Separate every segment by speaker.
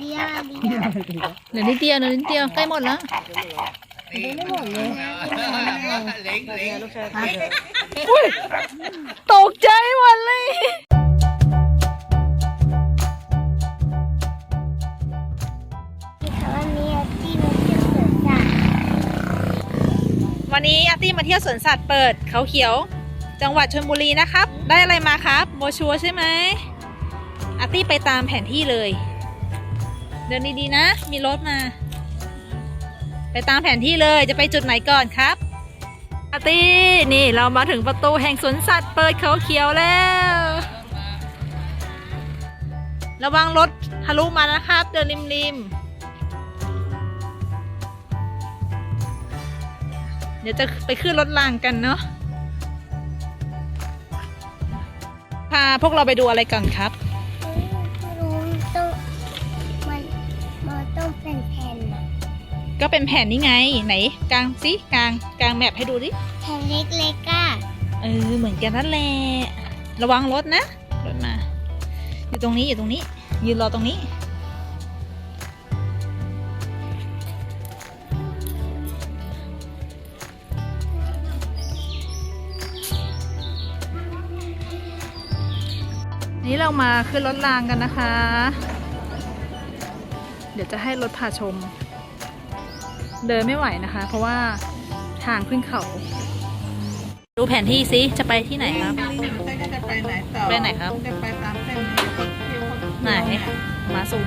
Speaker 1: เดียวเดียว
Speaker 2: เหลือนิดเดียวเหลือนิดเดียวใกล้หมดแล้ว
Speaker 1: ไม่หมดเลย
Speaker 2: ตกใจหมดเลย
Speaker 1: วันนี้ที่มาเที่ยวสวนสัตว์
Speaker 2: วันนี้อาร์ตี้มาเที่ยวสวนสัตว์เปิดเขาเขียว จังหวัดชลบุรีนะครับ ได้อะไรมาครับโมชัวร์ใช่ไหมอาร์ตี้ไปตามแผนที่เลย เดินดีๆนะ มีรถมา ไปตามแผนที่เลยจะไปจุดไหนก่อนครับอาตี้นี่เรามาถึงประตูแห่งสวนสัตว์เปิดเขาเขียวแล้ว ระวังรถทะลุมานะครับ เดินริมๆ เดี๋ยวจะไปขึ้นรถรางกันเนาะพาพวกเราไปดูอะไรก่อนครับ ก็เป็นแผ่นนี่ไงไหนกลางสิกลางกลางแมพให้ดูดิ
Speaker 1: แผ่นเล็กๆอะ
Speaker 2: เออเหมือนกันนั่นแหละระวังรถนะรถมา อยู่ตรงนี้อยู่ตรงนี้ ยืนรอตรงนี้นี่เรามาขึ้นรถรางกันนะคะ เดี๋ยวจะให้รถพาชม เดินไม่ไหวนะคะ เพราะว่าทางขึ้นเขา ดูแผนที่สิจะไปที่ไหนครับ
Speaker 3: จะไปไหนต่อ
Speaker 2: ไปไหนครับ
Speaker 3: จะไปตามเส้นที่เขาเที่ยวเขา
Speaker 2: ไหนมาซูม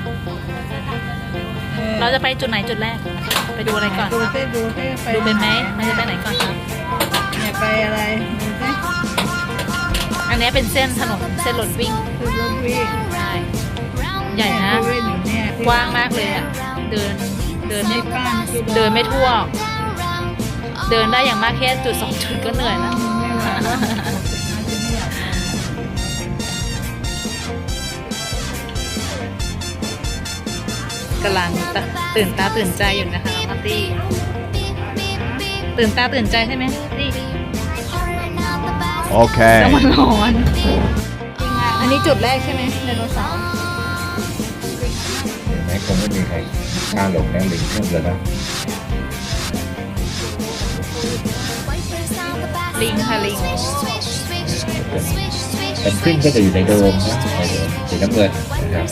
Speaker 2: เราจะไปจุดไหนจุดแรก ไปดูอะไรก่อน
Speaker 3: ดู
Speaker 2: ครับ
Speaker 3: ซิดูซิไป
Speaker 2: ดูเป็นไหมมันจะไปไหนก่อนครับ
Speaker 3: เนี่ยไปอะไรดูซิ
Speaker 2: อันนี้เป็นเส้นถนนเส้นรถวิ่ง
Speaker 3: คือรถวิ่ง
Speaker 2: ใช่ใหญ่นะ
Speaker 3: เซเว่อยู่เนี่ยที่
Speaker 2: กว้างมากเลยอะเดินเดินไม่
Speaker 3: บ้านคือ
Speaker 2: เดินไม่ทั่ว เดินได้อย่างมากแค่จุดสองจุดก็เหนื่อยแล้ว
Speaker 3: ไม่ไหวแล้ว
Speaker 2: กำลังตะตื่นตาตื่นใจอยู่นะคะน้องอาร์ตี้ตื่นตาตื่นใจใช่ไหมอาร์ตี้
Speaker 4: Okay.
Speaker 2: แล้วมันร้อนอันนี้จุดแรกใช่ไหมไดโนเสาร์
Speaker 5: แม้คงไม่มีใคร กล้าหลงแล้วลิงเพิ่มเลยนะ
Speaker 2: ลิงค่ะลิง
Speaker 5: เป็นขึ้นก็จะอยู่ในโดมนะในโดมสีน้ำเงินนะครับ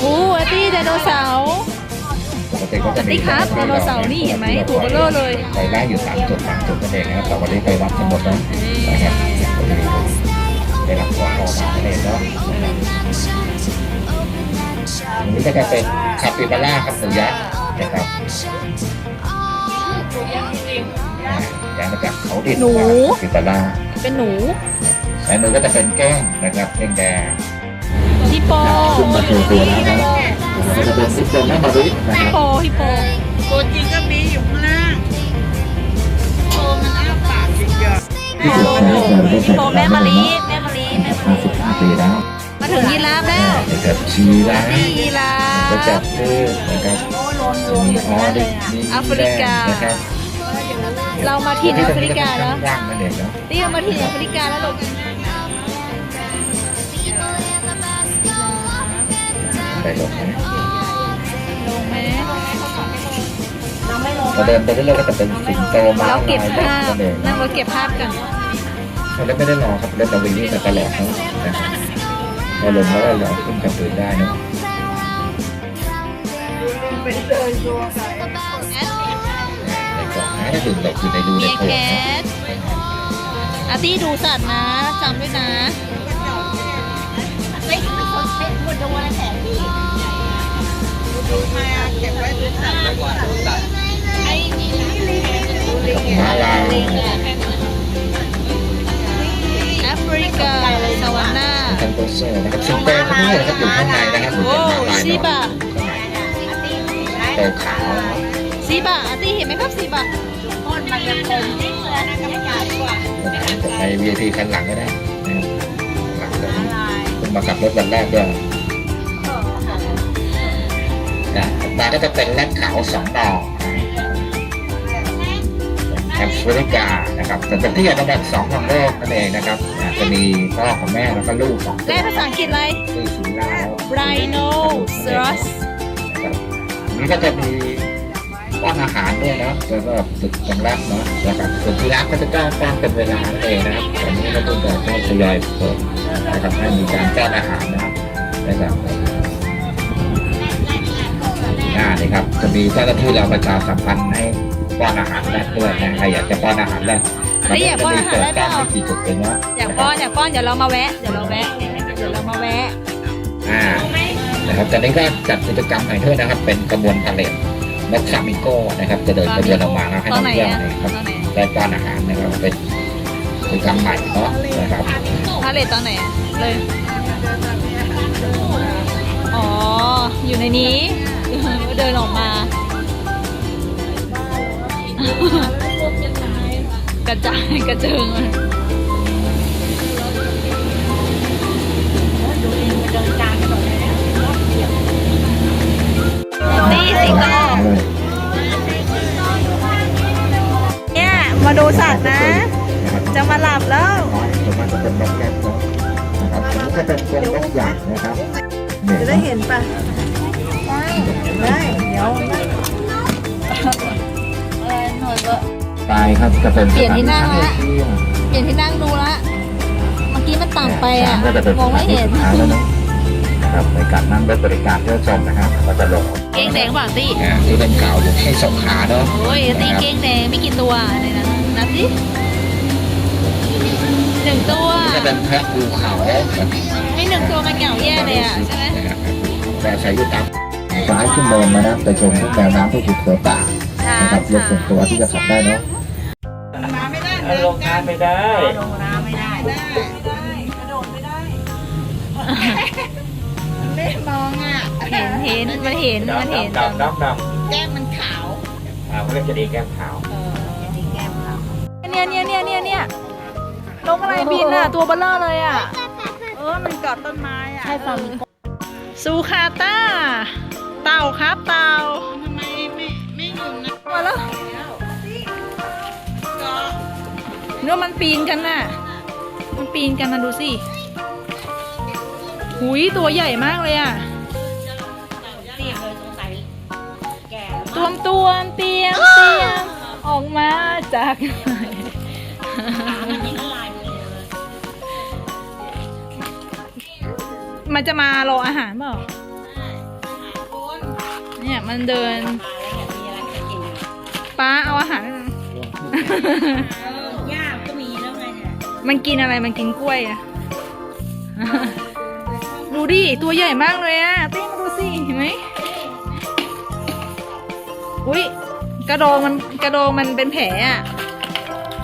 Speaker 2: โอ้อาร์ตี้ไดโนเสาร์
Speaker 5: ปกติก็จะมี
Speaker 2: สวัสดีครับไดโนเสาร์นี่เห็นไหมตัวเบลอเลย
Speaker 5: ไปไล่อยู่สามจุดสามจุดนั่นเองนะครับแต่วันนี้ไปวัดทั้งหมดแล้วนะครับก็จะมีได้รับความออกมานั่นเองเนาะ อันนี้ก็จะเป็นคาปิบาร่าครับหนูยักษ์นะครับอ่าย้ายมาจากเขาดิน
Speaker 2: หนู
Speaker 5: คาปิบาร่า
Speaker 2: เป็นหนู
Speaker 5: และมือก็จะเป็นแก้งนะครับแก้งแดง
Speaker 2: ฮิปโป
Speaker 5: ขึ้นมาโชว์ตัวนะครับก็จะเป็นซิปโซนแม่มารินะ
Speaker 2: ฮิ
Speaker 5: ค
Speaker 2: ป
Speaker 5: รับ
Speaker 2: โปฮิปโป
Speaker 3: ตัวจริงก็มีอยู่ข้างล่างโตมันอ้าปากจริงๆ
Speaker 5: ที่สุดท้ายเกิดได้
Speaker 2: ฮิปโปแม่มะลิ แล้
Speaker 5: วนะครับชีราฟ
Speaker 2: นี่ยีรา
Speaker 5: ก็
Speaker 2: ฟ
Speaker 5: จับคือนะครับมีออริมี
Speaker 2: แอฟริกา
Speaker 5: นะครับ
Speaker 2: เรามาที่แอฟริกาแล้ว
Speaker 5: ว่างนั่นเองเนาะ
Speaker 2: นี่เรามาที่แอฟริกาแล้วลูก
Speaker 5: ไปลงนะ
Speaker 2: ลงไหม
Speaker 5: พอเดินไปเรื่อยๆก็จะเป็นสิงโตมา
Speaker 2: เราเก็บ
Speaker 5: ลาย
Speaker 2: ภาพ
Speaker 5: นั่นเอง
Speaker 2: นั่งรถเก็บภาพกัน
Speaker 5: แล้วไม่ได้รอครับเล่นตะวีนี่มาตลอดนะนะครับ พอลงแล้วก็รอขึ้นกับปืนได้เนาะ
Speaker 3: ไปเดินดูใคร
Speaker 5: ในกล่องนะถ้าถึงหลบอยู่ในรูใน
Speaker 2: มี
Speaker 5: โพรง
Speaker 2: แค
Speaker 5: นะ
Speaker 2: ทอาร์ตี้ดูสัตว์นะจำด้วยนะ
Speaker 1: ไม่ไม่สนใจหมดตัวแผนที่
Speaker 3: ดูมาเก็บไว้ดูสัตว์ไว้ก่อน
Speaker 1: ไอ้นี่นะ
Speaker 5: ม้าลาย
Speaker 2: แอฟริกาสวานา
Speaker 5: ทันโตโซ่นะครับซึ่งแป้งพวกนี้นะครับอยู่ข้างในนะครับเหมือน
Speaker 2: โอ้
Speaker 5: เป็นม้าลาย
Speaker 2: ซี
Speaker 5: เนาะ
Speaker 2: บะ
Speaker 5: โตขาวนะครับ
Speaker 2: ซีบะอาร์ตี้เห็นไหมครับซีบะ
Speaker 1: คนมันจะคนที่เหลือนะกรรมการดีกว่า
Speaker 5: ใน VIP คันหลังก็ได้นะครับหลังเลยคุณมาขับรถวันแรกด้วยนะตาก็จะเป็นแรดขาวสองดอกแอฟริกา นะนะครับสถานที่อันดับสองของโลกนั่นเองนะครับอ่าจะมีพ่อของแม่แล้วก็ลูกสองคน
Speaker 2: แม่ภาษาอังกฤษอะไร
Speaker 5: ชื่อชินล่าแล้ว
Speaker 2: Rhinoceros
Speaker 5: นะครับอันนี้ก็จะมีป้อนอาหารด้วยนะแล้วก็ฝึกสำลักเนาะนะครับส่วนที่รักก็จะต้องป้อนเป็นเวลานั่นเองนะครับตอนนี้ก็ต้องการทยอยเปิดนะครับให้มีการป้อนอาหารนะครับนะครับอ่านี่ครับจะมีเจ้าหน้าที่เราประชาสัมพันธ์ให้ ป้อนอาหารแรกด้วยนะใครอยากจะป้อนอาหารแรก
Speaker 2: เฮ้ยอยากป้อนอาหารแรก
Speaker 5: เปิด
Speaker 2: เปล่า
Speaker 5: ไม่กี่จุดเองเนาะ
Speaker 2: อยากป้อนอยากป้อนเดี๋ยวเรามาแวะเดี๋ยวเราแวะเดี๋ยวเรามาแวะ
Speaker 5: อ่านะครับตอนนี้ก็จัดกิจกรรมใหม่ด้วยนะครับ เป็นกระบวนพาเลทนกฟลามิงโก้นะครับ จะเดินกระบวนออกมาแล้วให้
Speaker 2: ตอ
Speaker 5: นั
Speaker 2: น
Speaker 5: ก
Speaker 2: ไหน
Speaker 5: เที่ยว
Speaker 2: อะ
Speaker 5: นะครับ
Speaker 2: ตอนไหน
Speaker 5: ได้ป้อนอาหารนะครับเป็นกิจกรรมใหม่เนาะนะครับ
Speaker 2: พาเลทตอนไหนอะเลยอ๋ออยู่ในนี้เดินออกมา กระจายกระเจิงอะนี่สิงโตเนี่ย มาดูสัตว์นะ จะมาหลับแล้ว
Speaker 5: ส่วนมากจะเป็นนกแก้วเนาะนะครับอันนี้ก็เป็นเป็นนกใหญ่นะครับเนี่ย
Speaker 2: จะได้เห็นปะได้เดี๋ยว
Speaker 5: ปลายครับจะเป็น
Speaker 2: เปลี่ยนที่นั่งละ
Speaker 5: สถาที่ท่องเที่ยว
Speaker 2: เปลี่ยนที่นั่งดูละ เมื่อกี้มันต่ำไปอะ
Speaker 5: ก็จะเป็น
Speaker 2: มองไม่เห็น
Speaker 5: สถาที่สุดท้ายแล้วนะนะครับในการนั่งรถบริการเพื่อชมนะครับก็จะลง
Speaker 2: เก้งแดงเปล่าตี้
Speaker 5: อ่าที่เป็นข่าวอยู่ที่สงขลาเนาะ
Speaker 2: โอ้ยตี
Speaker 5: นะครับ
Speaker 2: เก้งแดงไม่กี่ตัวเลยนะนับสิหนึ่งตัว
Speaker 5: จะเป็นแพะภูเขาครับ
Speaker 2: ไม่หนึ่งตัวมันเหงาแย่เลยอะใช่ไหม
Speaker 5: นะครับแต่ใช้ยุทธซ้ายขึ้นเดินมานะไปชมทุกแนวน้ำทุกจุดเสือป่า นะครับรถส่วนตัวที่จะขับได้เนาะ
Speaker 3: มาไม่ได้
Speaker 4: ลงทานไม่ได้
Speaker 3: ลงน้ำไม่ได้ได้ได้กระโดดไม่ได้ไม่มองอะ
Speaker 2: เห็นเห็นมันเห็นมันเห็น
Speaker 4: ดำดำดำ
Speaker 3: แก้มมันขาว
Speaker 4: อ่าเขาเรียกจะดีแก้มขาว
Speaker 3: เออดีแก้มขาว
Speaker 2: เนี่ยเนี่ยเนี่ยเนี่ยเนี่ยนกอะไรบินอะตัวเบลเลอร์เลยอะ
Speaker 3: เออมันเกาะต้นไม้อะ
Speaker 1: ใช่ฟาร์ม
Speaker 2: ซูคาต้า เต่าครับเต่า
Speaker 3: เนื้
Speaker 2: อมันปีนกันน่ะ มันปีนกันนะดูสิ หุยตัวใหญ่มากเลยอะ
Speaker 3: เตียเลยสงสัยแก่
Speaker 2: ตวมตวมเตียมเตียมออกมาจาก
Speaker 3: มันมีละลายเลย
Speaker 2: มันจะมารออาหารเปล่า
Speaker 3: คน
Speaker 2: เนี่ยมันเดิน
Speaker 3: มาแล้วเนี่ยมีอะไรจะกิน
Speaker 2: ป้าเอาอาหาร มันกินอะไรมันกินกล้วยอะดูดิ ตัวใหญ่มากเลยอะเต้มดูสิ เห็นไหมอุ้ยกระโดงมันกระโดงมันเป็นแผลอะ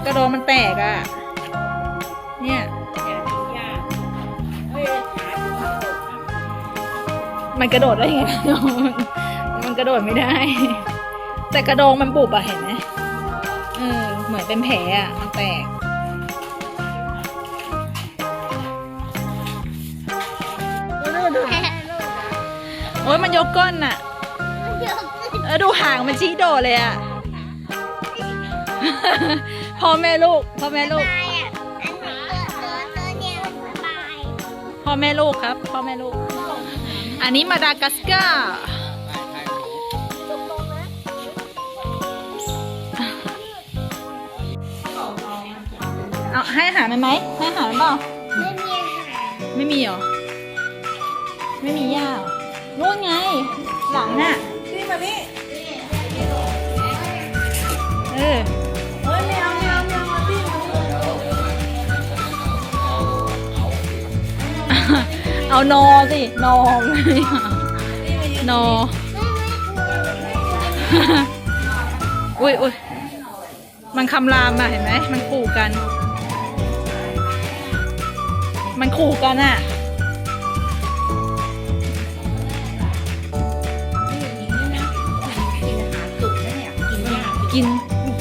Speaker 2: กระโดงมันแตกอะเนี่ย
Speaker 3: อย่ากินย่ยขาดูกระโดด
Speaker 2: มันกระโดดได้ไงมันกระโดดไม่ได้ แต่กระโดงมันบุบอะเห็นไหมเออเหมือนเป็นแผลอะมันแตก โอ้ยมันยกก้นน่ะเออดูหางมันชี้โดดเลยอะพ่อแม่ลูกพ่อแม่ลูกพ่อแม่ลูกครับพ่อแม่ลูก อันนี้มาดากัสการ์เอาให้อาหารมันไหมให้อาหารมันเปล่า
Speaker 1: ไม่มีอาหาร
Speaker 2: ไม่มีเหรอ ไม่มีย่าเหรอ นู่นไง หลังน่ะ
Speaker 3: นี่มานี่
Speaker 2: เออ
Speaker 3: เฮ้ยไม่เอาไม่เอาไม่เอามาที่มานี่
Speaker 2: เอานอสินอไม่เอานออุ้ยอุ้ยมันคำรามมาเห็นไหมมันขู่กัน มันขู่กันอะ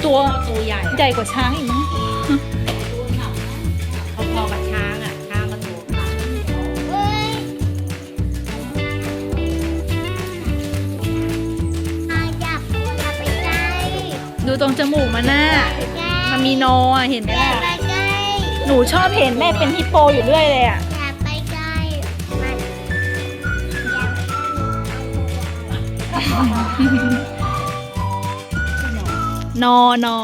Speaker 2: ตัว
Speaker 3: ตัวใหญ่
Speaker 2: ใหญ่กว่าช้างอีกมั้ง
Speaker 3: พอๆกับช้างอะช้างก็ตัวขาว
Speaker 1: เฮ้ยอาจับเอาไปใกล้
Speaker 2: ดูตรงจมูกมันน่ะ
Speaker 1: ไปใกล้
Speaker 2: มันมีโนอะเห็นไหม
Speaker 1: อย่า
Speaker 2: ล่ะ
Speaker 1: ไปใกล้
Speaker 2: หนูชอบเห็นแม่เป็นฮิปโปอยู่เรื่อยเลยอะ
Speaker 1: อย่าไปใกล้มันอย่าไปใกล้
Speaker 2: นอนอ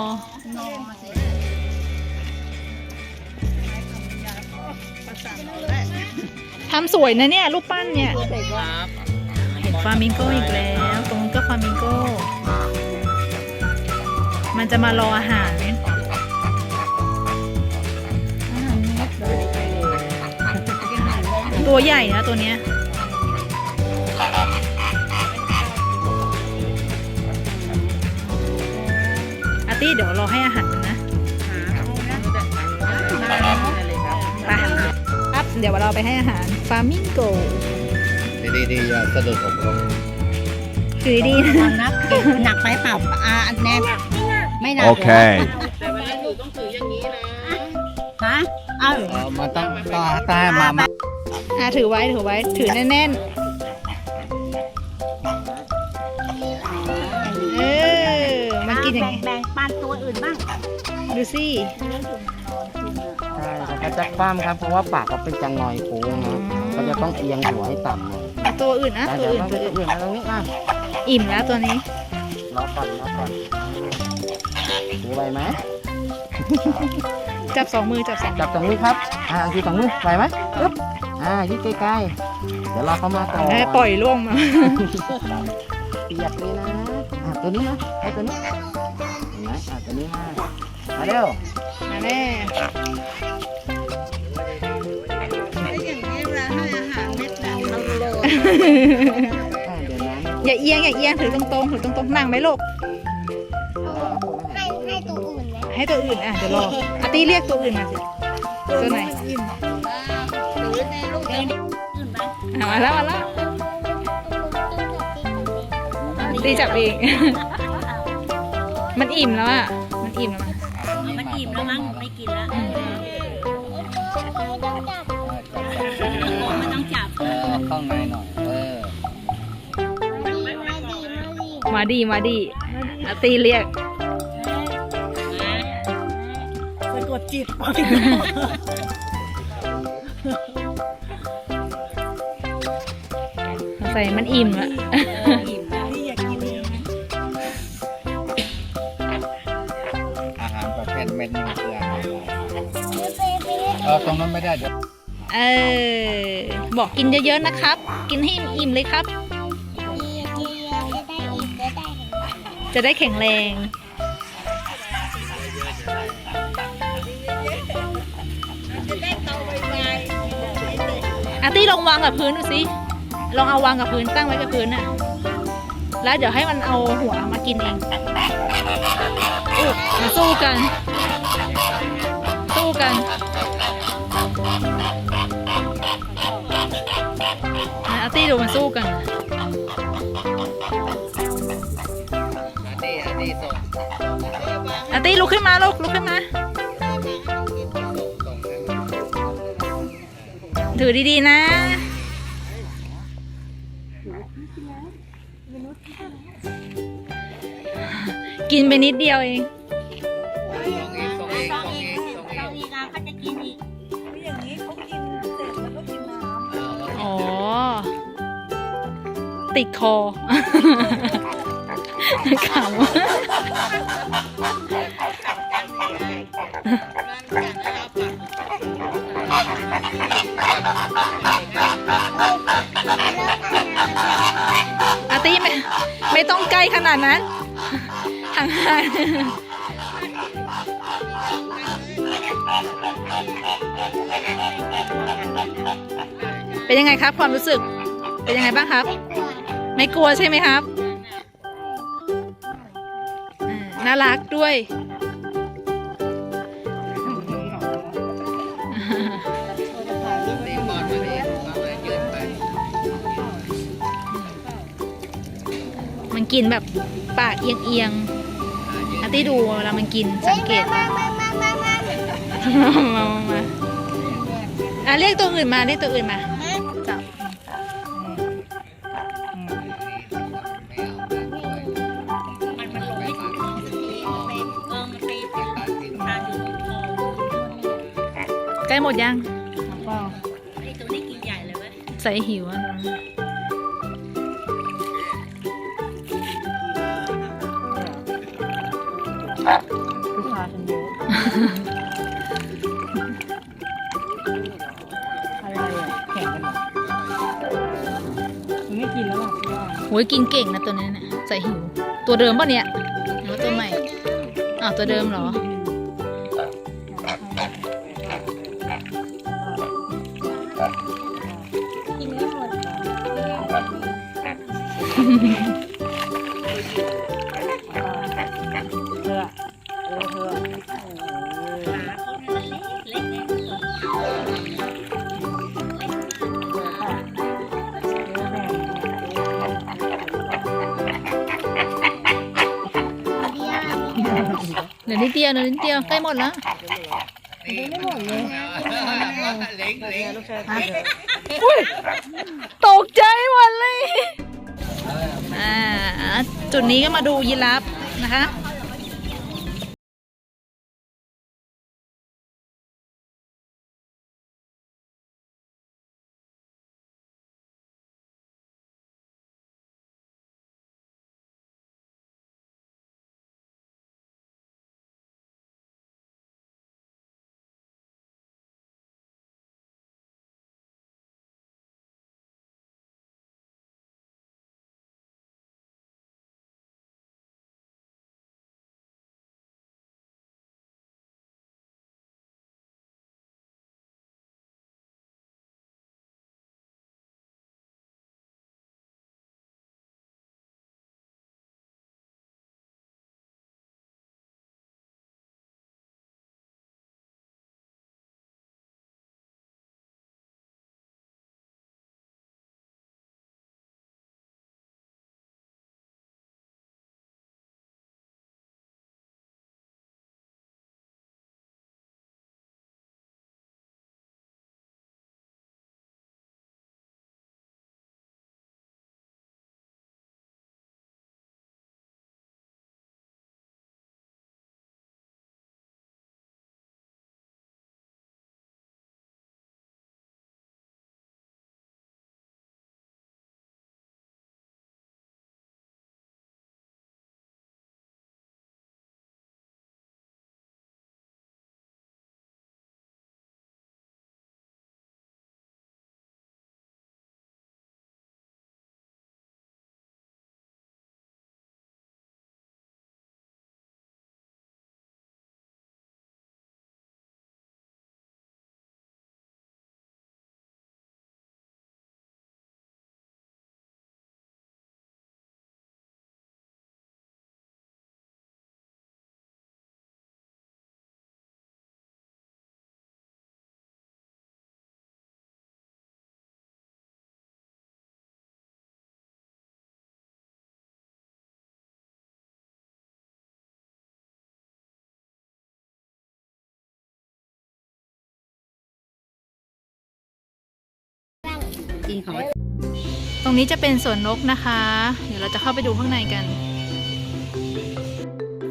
Speaker 2: ทำสวยนะเนี่ย รูปปั้นเนี่ย เห็นฟลามิงโกอีกแล้ว ตรงนู้นก็ฟลามิงโก มันจะมารออาหารตัวใหญ่นะตัวเนี้ย ตี้เดี๋ยวรอให้อาหารมันนะไปครับเดี๋ยวเราไปให้อาหารฟลามิงโก
Speaker 5: ดีๆอย่าสะดุดผมลง
Speaker 2: ถือดีๆนะ
Speaker 3: นักหนักไปเปล่าอ่าอันแน่ไม่หนัก
Speaker 6: Okay.
Speaker 3: แต่เวลาถือต้องถืออย่างนี้นะฮะเอา
Speaker 5: เออมันต้องต้องต้องให้มามา
Speaker 2: อะถือไว้ถือไว้ถือแน่นๆ ดูสิ
Speaker 7: ใช่เขาก็จะคว่ำครับ เพราะว่าปากเขาเป็นจังงอยโค้งนะเขาจะต้องเอียงหัวให้ต่ำหน่อย
Speaker 2: เอาตัวอื่นนะ
Speaker 7: แล้ว
Speaker 2: ตัว
Speaker 7: เดี๋ยว
Speaker 2: อื่น
Speaker 7: เรา
Speaker 2: ตัวอื่น
Speaker 7: จะอื่นมาตรงนี้อะ
Speaker 2: อิ่มแล้วตัวนี้
Speaker 7: รอก่อนรอก่อนถือไหวไหม
Speaker 2: จับสองมือจับสองมือ
Speaker 7: จับตรงนี้ครับอ่าคือสองมือไหวไหมปึ๊บอ่ายืดใกล้ๆเดี๋ยวรอเขามาก่อน
Speaker 2: ให้ปล่อยล่วงมา
Speaker 7: เปียกเลยนะอ่าตัวนี้นะให้ตัวนี้เห็น ไหมอ่าตัวนี้มามาเร็ว
Speaker 2: มาแน่
Speaker 3: อย่างนี้เวลาให้อาหารเม็ดดำมันโรย
Speaker 7: อ่าเดี๋ยวน้ำ
Speaker 2: อย่าเอียงอย่าเอียงถือตรงๆถือตรงๆนั่งไหมลูก
Speaker 1: ให้ให้ตัวอื่นไหม
Speaker 2: ให้ตัวอื่นอะเดี๋ยวรออาร์ตี้เรียกตัวอื่นมาสิตัวไหน
Speaker 3: ถือในลูกเดินอื่นไหม
Speaker 2: อะมาแล้วมาแล้วตีจับเองมันอิ่มแล้วอะมัน อิ่มแล้วมั้ง
Speaker 3: มันอิ่มแล้วมั้งไม่กินแล้ว
Speaker 2: อืม
Speaker 3: ไม่ต้องจับ
Speaker 7: เออข้างในหน่อยเออ
Speaker 2: มาดีมาดีอาร์ตี้เรียก
Speaker 3: ไปกดจิต
Speaker 2: ใส่มันอิ่มอะ
Speaker 3: เอ
Speaker 5: อตรงนั้นไม่ได้เดี๋ยว
Speaker 2: เออ บอกกินเยอะๆนะครับ กินให้อิ่มเลยครับ จะได้แข็งแรง อาร์ตี้ลองวางกับพื้นดูสิ ลองเอาวางกับพื้นตั้งไว้กับพื้นน่ะ แล้วเดี๋ยวให้มันเอาหัวมากินเองอุ๊ยมาสู้กัน สู้กัน นะอาร์ตี้ดูมันสู้กัน
Speaker 7: อาร์ตี้อาร์ตี้ส่ง
Speaker 2: อาร์ตี้ลุกขึ้นมาลูกลุกขึ้นมา ถือดีๆนะ กินไปนิดเดียวเอง ติดคอขำอาตี้ไม่ไม่ต้องใกล้ขนาดนั้นห่างๆเป็นยังไงครับความรู้สึก เป็นยังไงบ้างครับ ไม่กลัวใช่ไหมครับน่ารักด้วย
Speaker 7: มัน
Speaker 2: กินแบบปากเอียงๆอาร์ตี้ดูเวลามันกินสังเกต
Speaker 1: มามามามามา
Speaker 2: มามามาอะเรียกตัวอื่นมาเรียกตัวอื่นมา
Speaker 3: ล้ห
Speaker 2: มดยัง
Speaker 3: เปล่า
Speaker 2: ใส่หิวอะน้อง
Speaker 3: ผู้ชายคนเยอะอะไรอะแข่งกันเหรอมันไม่กินแล้วหรอกพี่ว่า
Speaker 2: โหยกินเก่งนะตัวนี้เนี่ยใส่หิว ตัวเดิมป่ะเนี่ยหรือว่าตัวใหม่อ้าวตัวเดิมเหรอ
Speaker 3: เห
Speaker 2: ลือนิดเดียวเหลือนิดเดียวใกล้หมดแล้ว
Speaker 3: ไม่หมดเลยเลูกชายทำเถอะ
Speaker 2: ตกใจหม จุดนี้ก็มาดูยีราฟนะคะ
Speaker 3: กินของ
Speaker 2: ตรงนี้จะเป็นสวนนกนะคะ เดี๋ยวเราจะเข้าไปดูข้างในกัน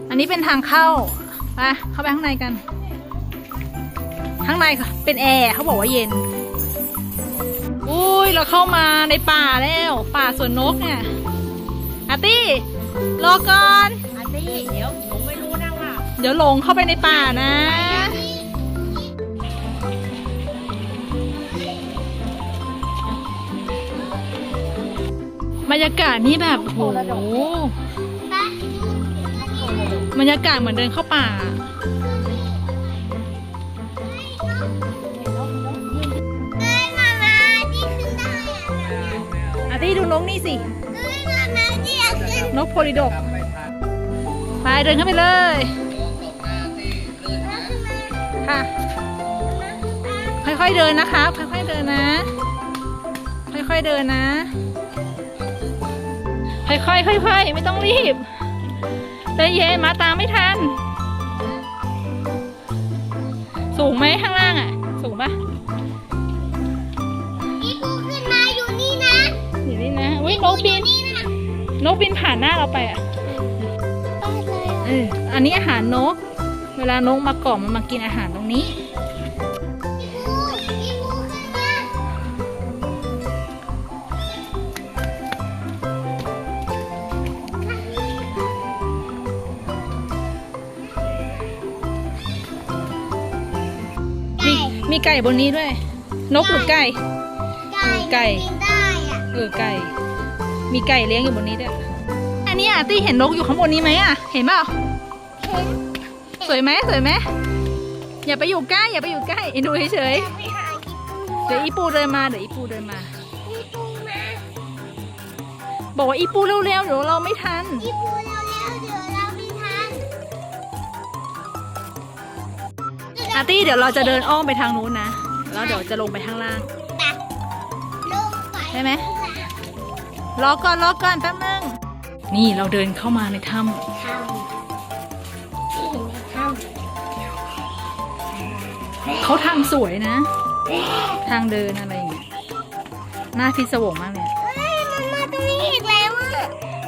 Speaker 2: อันนี้เป็นทางเข้าไปเข้าไปข้างในกัน ข้างในค่ะเป็นแอร์เขาบอกว่าเย็น อุ้ยเราเข้ามาในป่าแล้ว ป่าสวนนกเนี่ยอาร์ตี้รอก่อน
Speaker 3: อันนี้เดี๋ยวผมไม่รู้นะว่า
Speaker 2: เดี๋ยวหลงเข้าไปในป่านะ บรรยากาศนี่แบบโหบรรยากาศเหมือนเดินเข้าป่า
Speaker 1: อ้ยมามาที่ขึ้นได้อะ
Speaker 2: อาร์ตี้ดูนกนี่สิ
Speaker 1: เอ้ยมามาที่อยากขึ้น
Speaker 2: นกโพลิดก ไปเดินเข้าไปเลย ค่ะ ค่อยๆเดินนะครับค่อยๆเดินนะ ค่อยๆเดินนะ ค่อยๆค่อยๆไม่ต้องรีบใจเย็นมาตามไม่ทัน สูงไหมข้างล่างอะ สูงปะ
Speaker 1: อีกูขึ้นมาอยู่นี่นะ
Speaker 2: อยู่นี่นะอุ้ยนกบิน
Speaker 1: นี่นะ
Speaker 2: นกบินผ่านหน้าเราไปอะ
Speaker 1: บ้านเลยอะ
Speaker 2: เอออันนี้อาหารนก เวลานกมาเกาะมันมากินอาหารตรงนี้ ไก่บนนี้ด้วย นกหรือไก่
Speaker 1: ไก่
Speaker 2: ไก่
Speaker 1: กินได้อะ
Speaker 2: เออไก่ มีไก่เลี้ยงอยู่บนนี้ด้วย อันนี้อาร์ตี้เห็นนกอยู่ข้างบนนี้ไหมอะ เห็นเปล่า
Speaker 1: เห็น
Speaker 2: สวยไหมสวยไหมอย่าไปอยู่ใกล้อย่าไปอยู่ใกล้ดูเฉย
Speaker 1: ไปหากิน
Speaker 2: ๆเดี๋ยวอีปูเดินมาเดี๋ยวอีปูเดินมา
Speaker 1: อีปูมา
Speaker 2: บอกว่าอีปูเร็วๆเดี๋ยวเราไม่ทัน
Speaker 1: อีปูเร็วๆเดี๋ยว
Speaker 2: อาร์ตี้เดี๋ยวเราจะเดินอ้อมไปทางนู้นนะแล้วเดี๋ยวจะลงไปข้างล่าง
Speaker 1: ตักลงไป
Speaker 2: ได้ไหม รอก่อนรอก่อนแป๊บนึงนี่เราเดินเข้ามาในถ้
Speaker 1: ทำที่เห็นในถ้ำ
Speaker 2: เขาทางสวยนะ ทางเดินอะไรอย่างเงี้ยน่าพิศวงมากเลยำ
Speaker 1: เฮ้ยมันมาตรงนี้อีกแล้วอะ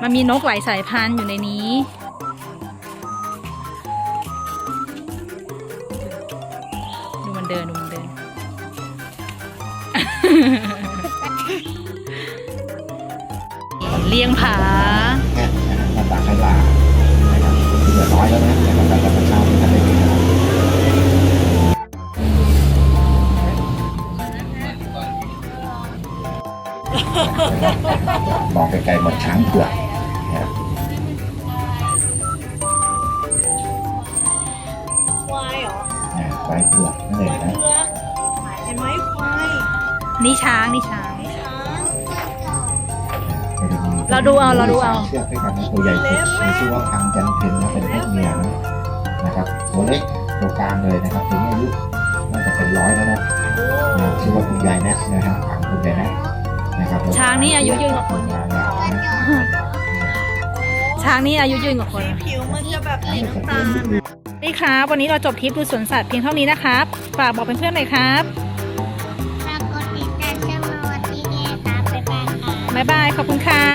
Speaker 2: มันมีนกหลายสายพันธุ์อยู่ในนี้า
Speaker 5: งเผือกนะครับ
Speaker 3: ควายเหรอ
Speaker 5: อ่าควายเผือกนั่นเองนะ
Speaker 3: เรือเห็นไหมควาย
Speaker 2: นี่ช้างนี่ช้าง
Speaker 3: ช้าง
Speaker 2: เราดูเอาเราดูเอา
Speaker 5: เชือกด้วยกันนะตัวใหญ่สุดมีชื่อว่าพังจันเพนนะเป็นเพศเมียนะนะครับตัวเล็กตัวกลางเลยนะครับถึงอายุน่าจะเป็นร้อยแล้วนะนะชื่อว่าคุณยายแนทนะฮะพังคุณยายแนทนะครับ
Speaker 2: ช้างนี่อายุยืนกว่าคน
Speaker 5: งานยาวนะ
Speaker 2: ช้างนี่อายุยืนกว่าคน
Speaker 3: ผิวมันจะแบบสีน้ำตาล
Speaker 2: นี่ครับ วันนี้เราจบทริปดูสวนสัตว์เพียงเท่านี้นะครับ ฝากบอกเพื่อนๆหน่อยครับ
Speaker 1: ฝากกดติดตามช่องมาวันที่เอครับบ๊ายบายค่ะ
Speaker 2: บ๊ายบาย ขอบคุณค่ะ